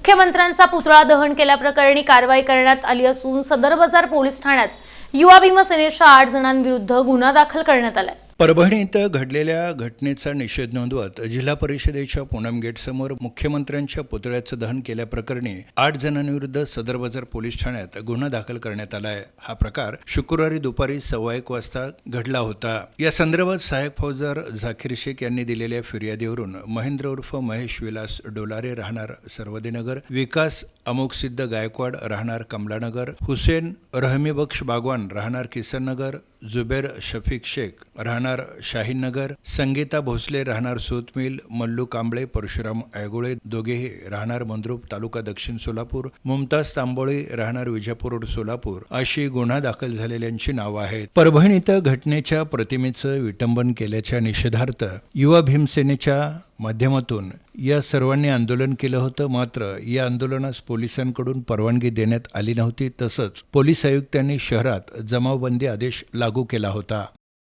मुख्यमंत्र्यांचा पुतळा दहन केल्याप्रकरणी कारवाई करण्यात आली असून सदर बाजार पोलीस ठाण्यात युवा भीमसेनेच्या आठ जणांविरुद्ध गुन्हा दाखल करण्यात आलाय. परभणी इथं घडलेल्या घटनेचा निषेध नोंदवत जिल्हा परिषदेच्या पूनम गेटसमोर मुख्यमंत्र्यांच्या पुतळ्याचं दहन केल्याप्रकरणी आठ जणांविरुद्ध सदर बाजार पोलीस ठाण्यात गुन्हा दाखल करण्यात आला आहे हा प्रकार शुक्रवारी दुपारी सव्वा एक वाजता घडला होता. या संदर्भात सहाय्यक फौजदार झाकीर शेख यांनी दिलेल्या फिर्यादीवरून महेंद्र उर्फ महेश विलास डोलारे राहणार सर्वदेनगर विकास अमोकसिद्ध गायकवाड राहणार कमलानगर हुसेन रहमी बक्ष बागवान राहणार किसननगर जुबेर शफीक शेख राहणार शाहीनगर संगीता भोसले राहणार सूतमिल मल्लू कांबळे परशुराम ऐगोळे दोघेही राहणार मंद्रुप तालुका दक्षिण सोलापूर मुमताज तांबोळी राहणार विजापूर रोड सोलापूर अशी गुन्हा दाखल झालेल्यांची नावं आहेत. परभणी इथं घटनेच्या प्रतिमेचं विटंबन केल्याच्या निषेधार्थ युवा भीमसेनेच्या माध्यमातून या सर्वांनी आंदोलन केलं होतं. मात्र या आंदोलनास पोलिसांकडून परवानगी देण्यात आली नव्हती. तसंच पोलीस आयुक्तांनी शहरात जमावबंदी आदेश लागू केला होता.